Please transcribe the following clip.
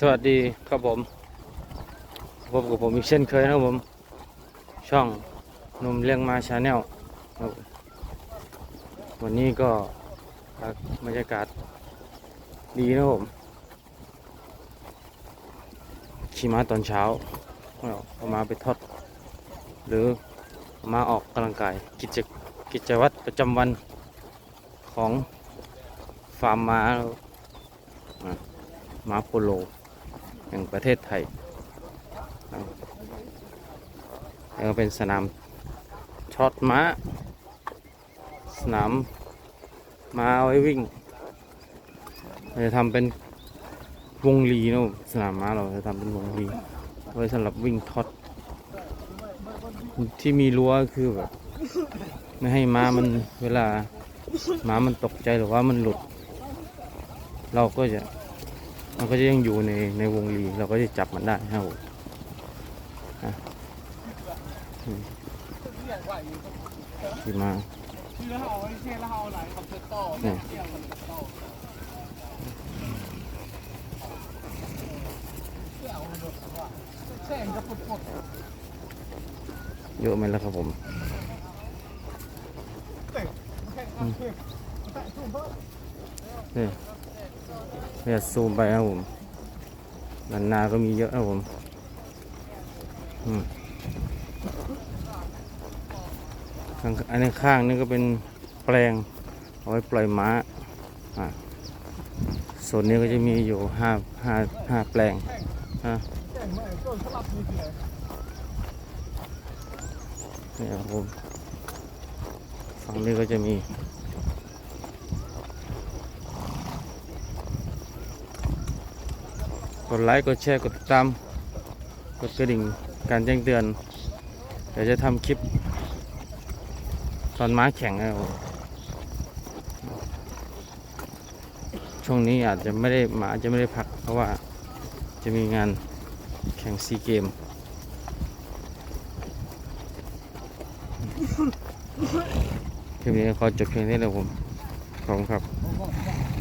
สวัสดีครับผมพบกับผมอีกเช่นเคยนะครับผม ช่องนุ่มเลี้ยงมาชาแนลครับวันนี้ก็บรรยากาศดีนะครับผมขี่ม้าตอนเช้าเอามาไปทอด หรือมาออกกำลังกายกิจกิจวัตรประจำวันของฟาร์มม้าม้าโปโล แห่งประเทศไทยอ่าแล้วเป็นสนามช็อตม้า สนามม้าเอาไว้วิ่งเราจะทำเป็นวงลีนะสนามม้าเราจะทำเป็นวงลีไว้สำหรับวิ่งท็อตที่มีรั้วคือแบบไม่ให้ม้ามันเวลาม้ามันตกใจหรือว่ามันหลุด เราก็จะ มันก็จะยังอยู่ในในวงรีเราก็จะจับมันได้ครับผมมขี่มาเยอะไหมล่ะครับผมอืมเนี่ย เนี่ยซูมไปครับผมด้านหน้าก็มีเยอะครับผมอืมข้างอันนี้ข้างนี่ก็เป็นแปลงเอาไว้ปล่อยม้าอะส่วนนี้ก็จะมีอยู่ห้าห้าห้าแปลงฮะนี่ครับผมฝั่งนี้ก็จะมี กดไลค์ กดแชร์ กดติดตาม กดกระดิ่ง การแจ้งเตือน เดี๋ยวจะทำคลิป ตอนม้าแข่งนะครับช่วงนี้อาจจะไม่ได้หมาจะไม่ได้พัก เพราะว่าจะมีงานแข่งซีเกม คลิปนี้ขอจบเพียงเท่านี้เลยผม ขอบคุณครับ